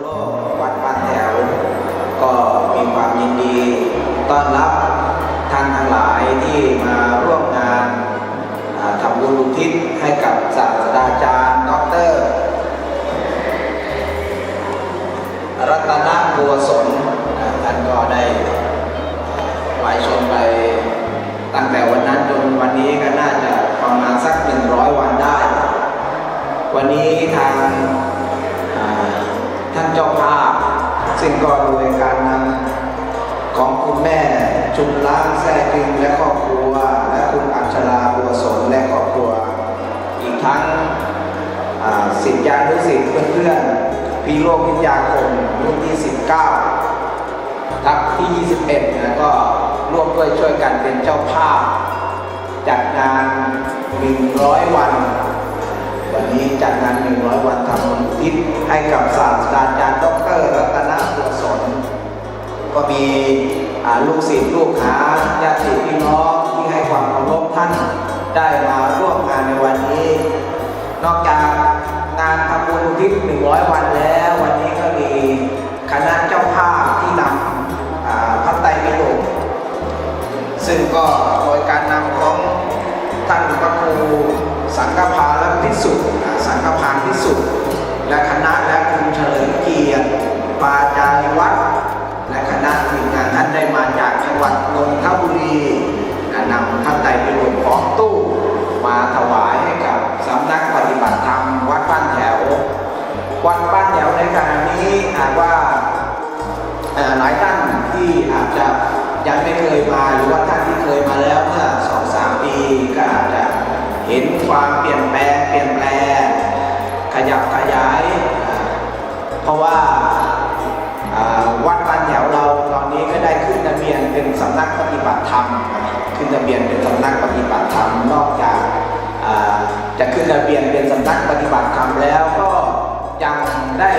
โลกวัดบ้านแถว ก็มีความยินดีต้อนรับท่านทั้งหลายที่มาร่วมงานทำบุญอุทิศให้กับศาสตราจารย์ดอกเตอรรัตนบัวสนท่านก็ได้ไหวชนไปตั้งแต่วันนั้นจนวันนี้ก็น่าจะประมาณสัก 100 วันได้ วันนี้ทาง เจ้าภาพ ซึ่งก็โดยการนำของคุณแม่จุนล้างแท้จึงและครอบครัว และคุณอัญชราบัวสนและครอบครัว อีกทั้งสิทธิยานุสิทธิ์เพื่อนๆพีโรควิทยาคมรุ่นที่ 19 ทับที่ 21นะก็ร่วมด้วยช่วยกันเป็นเจ้าภาพ จัดงาน 100 วัน วันนี้จัดงาน 100 วันทำบุญอุทิศให้กับศาสตราจารย์ด็อกเตอร์รัตนบุญสนก็มีลูกศิษย์ลูกหาญาติพี่น้องที่ให้ความเคารพท่านได้มาร่วมงานในวันนี้ นอกจากงานทำบุญอุทิศ100 วันแล้ว วันนี้ก็มีคณะเจ้าภาพที่นำพระไตรปิฎกซึ่งก็โดยการนำของท่านพระครูสังฆพาลพิสุทธิ์สังฆพานพิสุทธิ์ และคณะและคุณเฉลิมเกียรติปาจาริวัฒน์และคณะทีมงานท่านได้มาจากจังหวัดนนทบุรีอ่านำพระไตรปิฎกของตู้ มาถวายให้กับสำนักปฏิบัติธรรมวัดบ้านแถว วัดบ้านแถวในขณะนี้หากว่าหลายท่านที่อาจจะยังไม่เคยมาหรือว่าท่านที่เคยมา จะขึ้นทะเบียนเป็นสำนักปฏิบัติธรรมแล้วก็ยังได้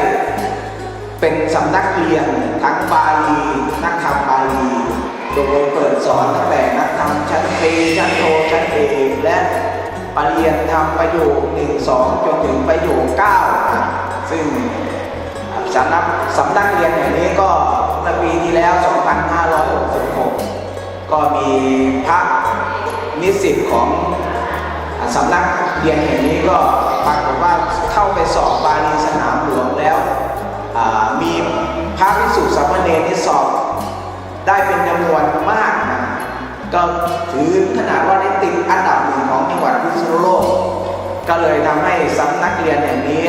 เป็นสำนักเรียนทั้งบาลีนักธรรมบาลีโดยเปิดสอนตั้งแต่นักธรรมชั้นตรีชั้นโทชั้นเอกและปรริญญาธรรมประโยคหนึ่งสองจนถึงประโยคเก้าซึ่งสำนักสำนักเรียนอย่างนี้ก็เมื่อปีที่แล้ว 2566 ก็มีพระนิสิตของสำนัก เรียนแห่งนี้ก็ปรากฏว่าเข้าไปสอบบาลีสนามหลวงแล้วมีพระภิกษุสามเณรที่สอบได้เป็นจำนวนมากนะก็ถือขนาดว่าได้ติดอันดับหนึ่งของจังหวัดพิษณุโลก ก็เลยทำให้สำนักเรียนแห่งนี้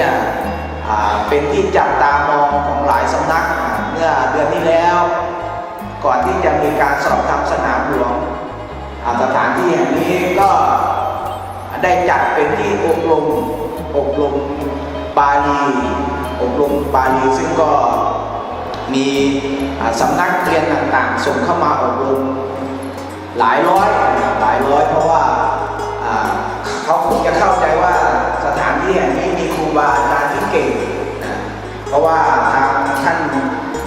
เป็นที่จับตามองของหลายสำนักเมื่อเดือนที่แล้ว ก่อนที่จะมีการสอบทำสนามหลวงสถานที่แห่งนี้ก็ ได้จัดเป็นที่อบรมอบรมบาลีอบรมบาลีซึ่งก็มีสำนักเรียนต่างๆ ส่งเข้ามาอบรมหลายร้อยหลายร้อย เพราะว่าเขาคงจะเข้าใจว่าสถานที่แห่งนี้มีครูบาอาจารย์ที่เก่งเพราะว่าทางท่าน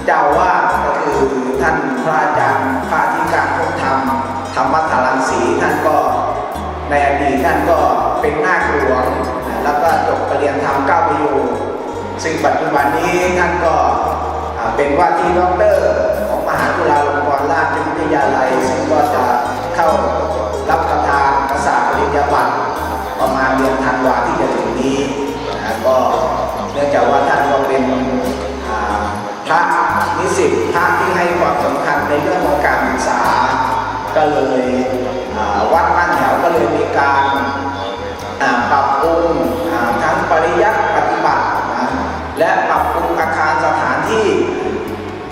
เจ้าว่าก็คือท่านพระอาจารย์พระธิการพงธรรมธรรมธารังสีท่าน ในอดีตท่านก็เป็นนาคหลวง แล้วก็จบปรริญญาธรรมเก้าประโยคซึ่งปัจจุบันนี้ท่านก็เป็นว่าที่ด็อกเตอร์ของมหาจุฬาลงกรณราชวิทยาลัยซึ่งก็จะเข้ารับประทานประสาปริญญาบัตรประมาณเดือนธันวาที่จะถึงนี้นะก็เนื่องจากว่าท่านก็เป็นพระนิสิตพระที่ให้ความสำคัญในเรื่องของการศึกษาก็เลย การปรับปรุงทั้งปริยัติปฏิบัตินะและปรับปรุงอาคารสถานที่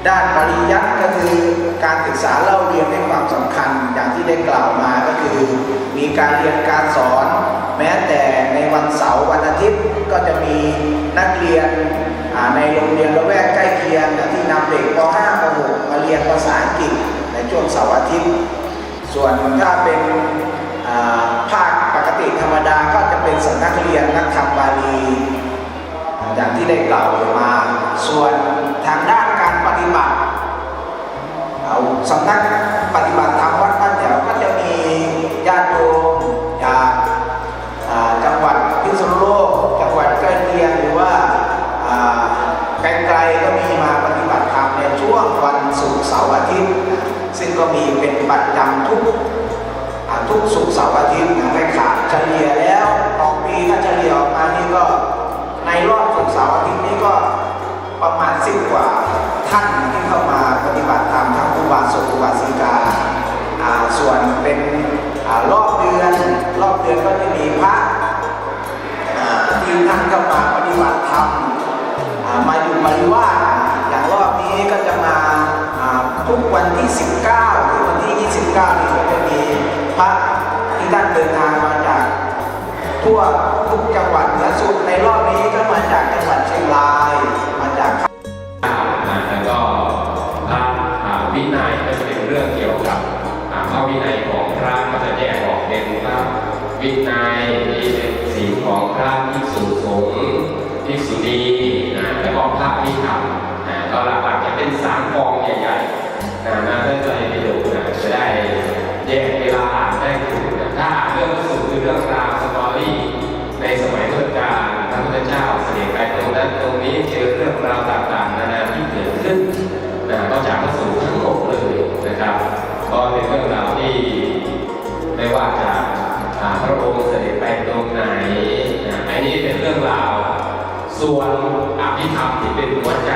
ด้านปริยัติก็คือการศึกษาเล่าเรียนให้ความสำคัญอย่างที่ได้กล่าวมาก็คือ มีการเรียนการสอน แม้แต่ในวันเสาร์วันอาทิตย์ก็จะมีนักเรียนในโรงเรียนละแวกใกล้เคียงที่นำเด็กป .5 ป .6 มาเรียนภาษาอังกฤษในช่วงเสาร์อาทิตย์ ส่วนถ้าเป็น ภาคปกติธรรมดาก็จะเป็นสำนักเรียนนักธรรมบาลีอย่างที่ได้กล่าวมา ส่วนทางด้านการปฏิบัติเอาสำนัก พระที่ท่านเดินทางมาจากทั่ว อภิธรรมที่เป็นหัวใจ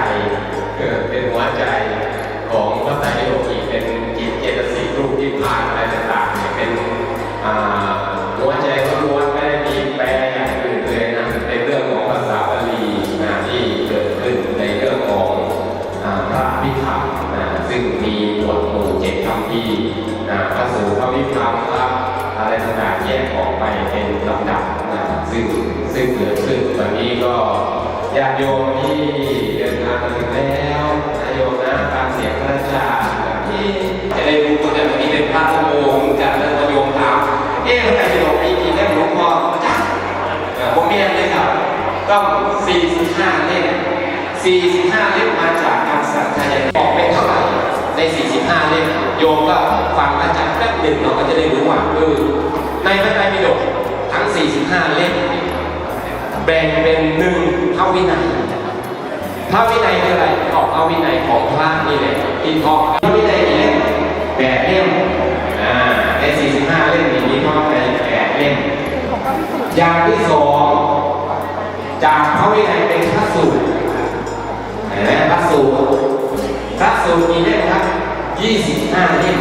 45 เล่ม 45 เล่มมาจากคำสัตย์ทยนบอกเป็นเท่าไหร่ใน 45 เล่ม โยมก็ฟังอาจารย์แป๊บหนึ่งเราก็จะได้รู้ว่าเออในพระไตรปิฎกทั้ง 45 เล่ม แบ่งเป็นหนึ่งพระวินัยพระวินัยคืออะไรออกพระวินัยของพระนี่แหละที่ทองพระวินัยกี่เล่มแปดเล่มอ่าในสี่สิบห้าเล่มนี้มีพระวินัยแปดเล่มอย่างที่สอง จากพระวินัยเป็นพระสูตรเห็นไหมพระสูตรพระสูตรกี่เล่มครับยี่สิบห้าเล่ม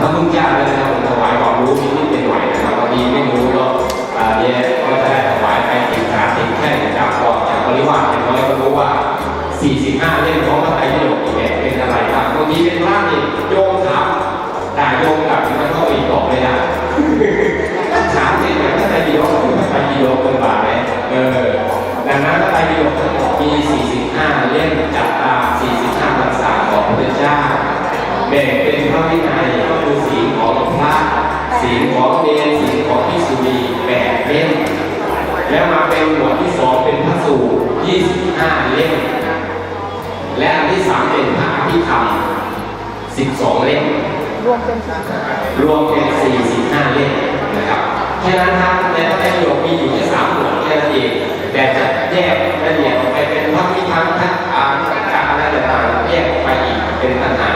พระคุณเจ้าเลยนะครับผมถวายความรู้นิดๆหน่อยนะครับบางทีไม่รู้ก็เดี๋ยวก็จะได้ถวายไปถึงขาถึงแค่จากกอนจากบริวารอย่างน้อยก็รู้ว่า45เล่มของพระไตรปิฎกอีกแบบเป็นอะไรบ้างบางทีเป็นพระนี่โยมถามแต่โยมกลับมันเข้าอีกตอบไม่ได้ถามที่แบบพระไตรปิฎกพระไตรปิฎกเป็นบาทไหม ออดังนั้นพระไตรปิฎกมี 45 เล่มจัดตา 45พรรษาของพระเจ้าแบ่งเป็นพระวินัยก็คือศีของพระศีของเนรศีของภิกษุณีแปดเล่มแล้วมาเป็นหมวดที่สองเป็นพระสูตร25 เล่มและอันที่สามเป็นพระอภิธรรม12 เล่มรวมเป็นรวมเป็น45 เล่มนะครับ แค่นั้นครับในพระไตรปิฎกมีอยู่แค่สามหมวดแค่นั้นเองแต่จะแยกละเอียดไปเป็นพระพิธรรมทักอ่านทักกะอะไรต่างๆแยกออกไปอีกเป็นปัญหา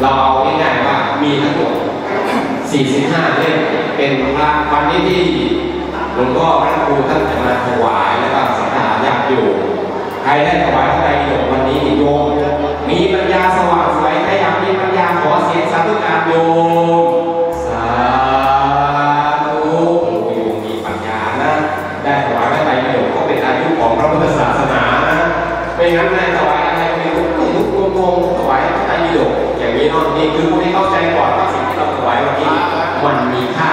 เราเอาง่ายๆว่ามีทั้งหมด45เล่มเป็นพระวันนี้ที่หลวงพ่อพระครูท่านจะมาถวายแล้วก็สัทธาญาติโยมใครได้ถวายพระไตรปิฎกวันนี้โยมมีปัญญาสว่างไสวยใครอยากมีปัญญาขอเสียงสาธุการโยม อย่างนี้เนาะนี่คือผู้ที่เข้าใจก่อนว่าสิ่งที่เราถวายวันนี้มันมีค่า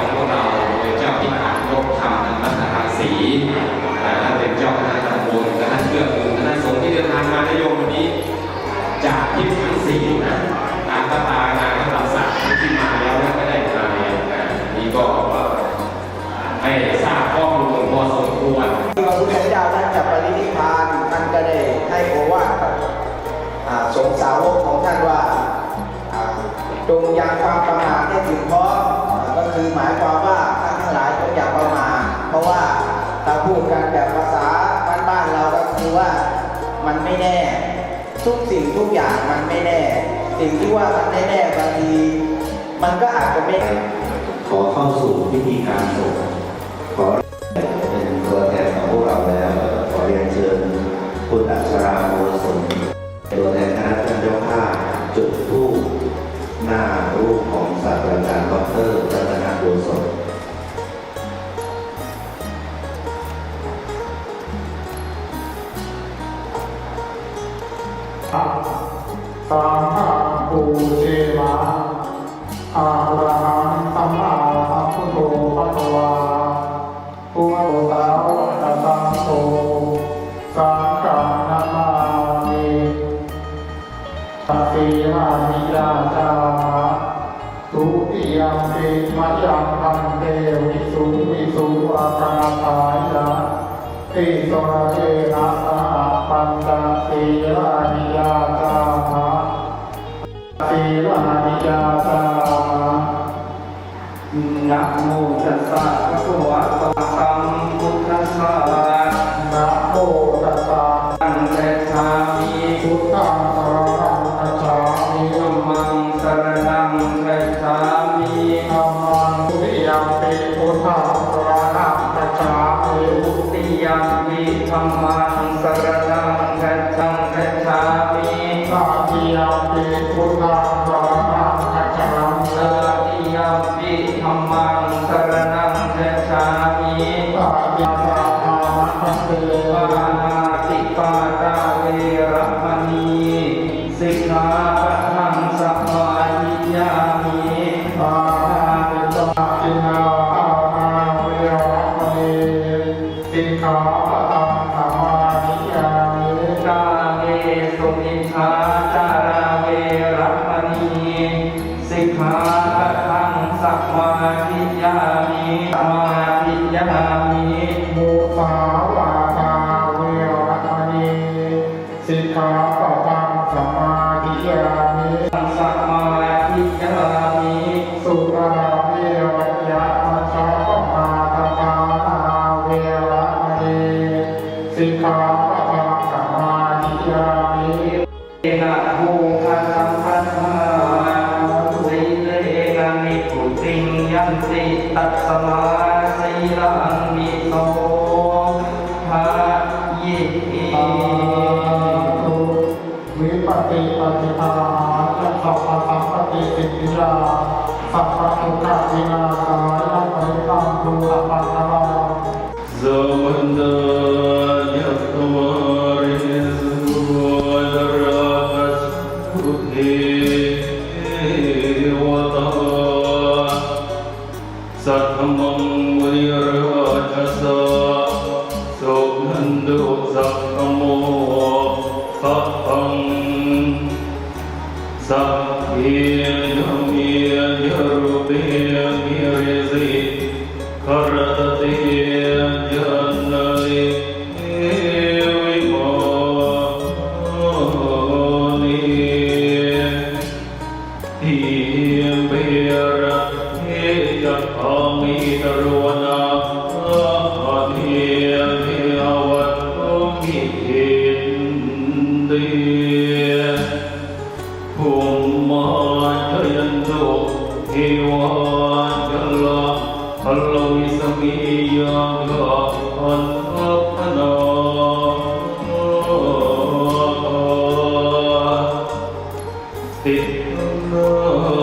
ของพวกเราโดยเจ้าพิพารลบธรรมนัตถาสีท่านเป็นเจ้าคณะตำบลคณะเชื่อกูลคณะสงฆ์ที่เดินทางมาในโยมวันนี้ จากที่ทั้งสี่นะตามตาตานานคระศักดิ์ที่มาแล้วก็ได้มาเนี่นี่ก็ให้ทราบข้อมูลพอสมควรคือพระพุทธเจ้าท่านจะปรินิพานท่านก็ได้ให้โอวาทสงสาวกของท่านว่าจงยังความ มันไม่แน่ ทุกสิ่งทุกอย่างมันไม่แน่ สิ่งที่ว่ามันไม่แน่บางทีมันก็อาจจะไม่ขอเข้าสู่พิธีการสวดขอเป็นตัวแทนของพวกเราแล้ว ขอเรียนเชิญคุณอัชราโมสนตัวแทนคณะท่านเจ้าภาพจุดทูปหน้า Sattvam Muni Arhata Sattvam Oh.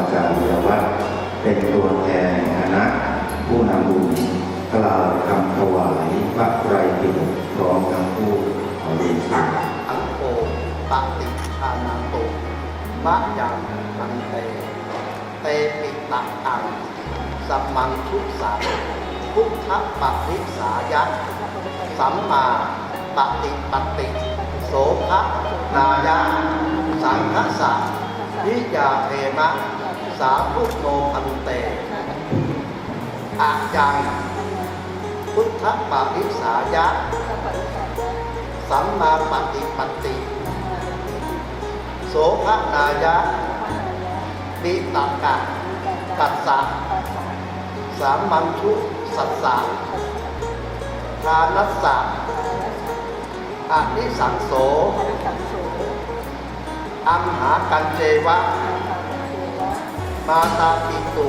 าจารย์วัดเป็นตัวแทนคณะผู้นำบุญกล่าวคำถวายพระไตรปิฎกพร้อมทั้งผู้ขอเรียนเชิญอังโกปะติชานาตุมะยังอันเตเตปิตะอังสัมมังทุสังพุทธปฏิสายะสัมมาปฏิปติโสภะนายะสังฆสะวิยาเทมะ สาธุทโนพันเตอายัง พุทธปฏิสายะ สัมมาปฏิปติ โสภนายะปิตกะกัสสะสามัญชุสัสสะทานัสสะอนิสังโส อัมหากันเจวะ มาตาปิตุ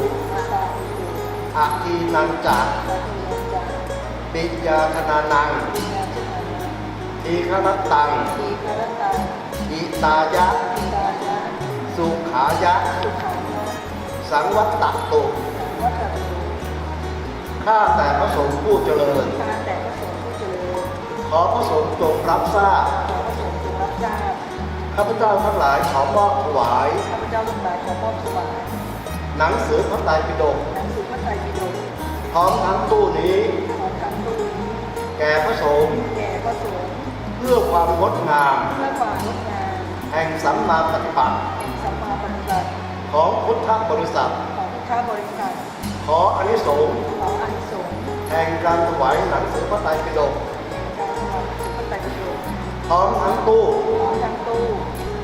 อาทีนันจักปิยาธนานัง ทีฆนตัง อิตายะ สุขายะ สังวัตตตุ ข้าแต่พระสงฆ์ผู้เจริญข้าแต่พระสงฆ์ผู้เจริญขอพระสงฆ์จงรับทราบขอพระสงฆ์จงรับทราบ ข้าพเจ้าทั้งหลายขอมอบถวาย ข้าพเจ้าทั้งหลายขอมอบถวาย หนังสือพระไตรปิฎกหนังสือพระไตรปิฎกพร้อมทั้งตู้นี้ พร้อมทั้งตู้นี้แก่พระสงฆ์แก่พระสงฆ์เพื่อความงดงาม เพื่อความงดงามแห่งสัมมาปฏิบัติ แห่งสัมมาปฏิบัติของพุทธบริษัท ของพุทธบริษัท ขออานิสงส์ขออานิสงส์แห่งการถวายหนังสือพระไตรปิฎกแห่งการถวายหนังสือพระไตรปิฎกพร้อมทั้งตู้ พร้อมทั้งตู้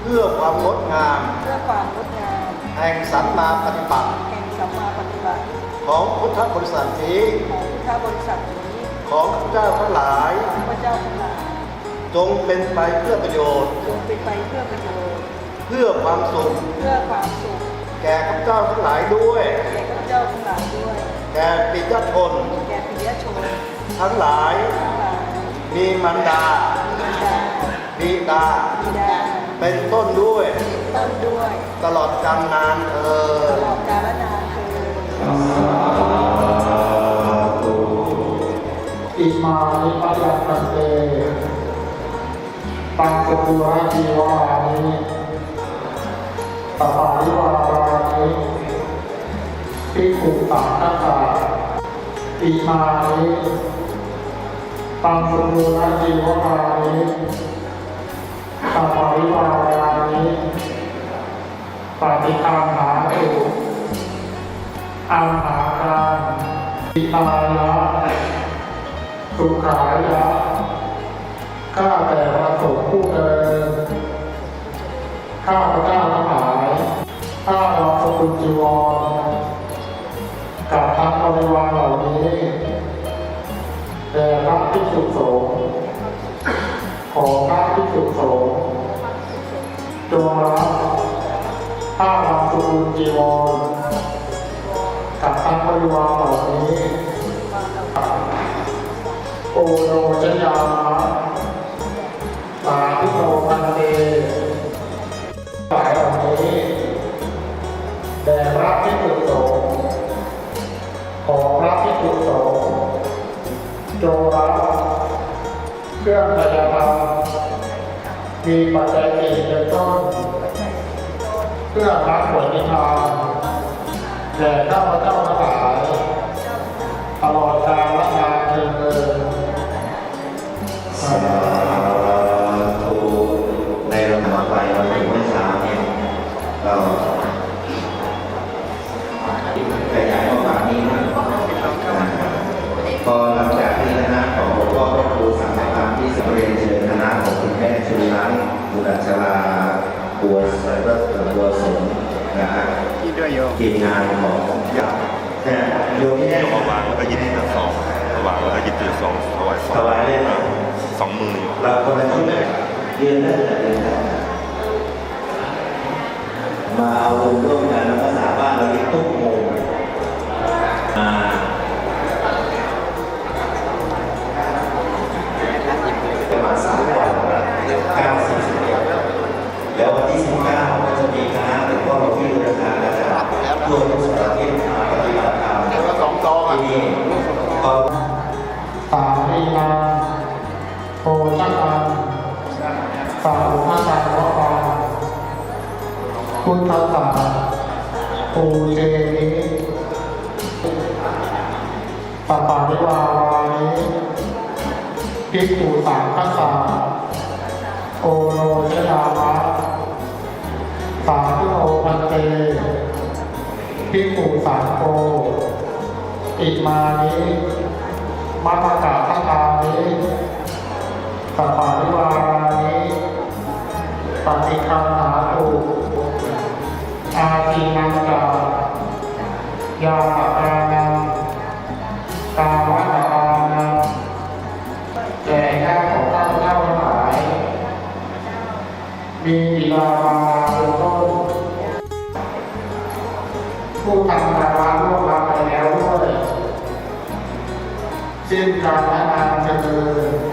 เพื่อความงดงาม เพื่อความงดงาม แห่งสัมมาปฏิบัติ แห่งสัมมาปฏิบัติ ของพุทธบริษัทนี้ ของพุทธบริษัทนี้ ของข้าพเจ้าทั้งหลายข้าพเจ้าทั้งหลาย จงเป็นไปเพื่อประโยชน์ จงเป็นไปเพื่อประโยชน์ เพื่อความสุข เพื่อความสุข แก่ข้าพเจ้าทั้งหลายด้วย แก่ข้าพเจ้าทั้งหลายด้วย แก่ปิยชน แก่ปิยชน ทั้งหลายทั้งหลายมีมันดาบิดาบิดาบิดา เป็นต้นด้วยเป็น ต้นด้วย ตลอดกาลนานเอตอลอดกาลนานเทอญอิมานิปัสสะกันเตปังสตุระจีวานิปปาริวารานิปิขุตังคัสสะอิมานิปังสตุระจีวานิปปาริวารานิ ปฏิคังหาตุอัมหาคังอิตายะสุขายะข้าแต่พระสงฆ์ผู้เดินข้าพระเจ้าทั้งหลายข้าเราสกุลจีวรกับทั้งบริวารเหล่านี้แด่พระภิกษุสงฆ์ขอพระภิกษุสงฆ์จงรับ ผ้าเราสกุลจีวรกับทั้งบริวารเหล่านี้โอโนชยามะสาธุโนพันเตสายเหล่านี้แด่พระพิสุสงฆ์ขอพระพิสุสงฆ์จงรับเครื่องพยาบาลมีปัจจัยสี่เป็นต้น เพื่อรับผลนิพพานแด่ข้าพเจ้าทั้งหลายตลอดกาลนานเทินสาธุในลำดับไปเราถึงเมื่อเช้าเนี่ยเราขยายออกมานี้นะพอหลังจากที่คณะของหลวงพ่อพระครูสังฆธรรมที่สำเร็จเชิญคณะของคุณแม่ชุนรัตน์บุรัชลา บัวใสริฐบัวสมนะฮะที่ด้วยโยทีมงานของยาแต่โยมที่ได้เมื่อวานก็ยินดีตัวสองวางแล้วก็ยินดีสองถวายสองถวายเลยสองมืออยู่เราคนละชุดยืนได้แต่เดินได้ สัปปะริวานิปฏิคันหาตุอาทีนังกายาปกานังกามะปานังแก่ข้าของข้าเจ้าหลาย มีบิดามารดาเป็นต้นผู้ทำการละล่วงลับไปแล้วด้วยสิ้นการนานเจริญ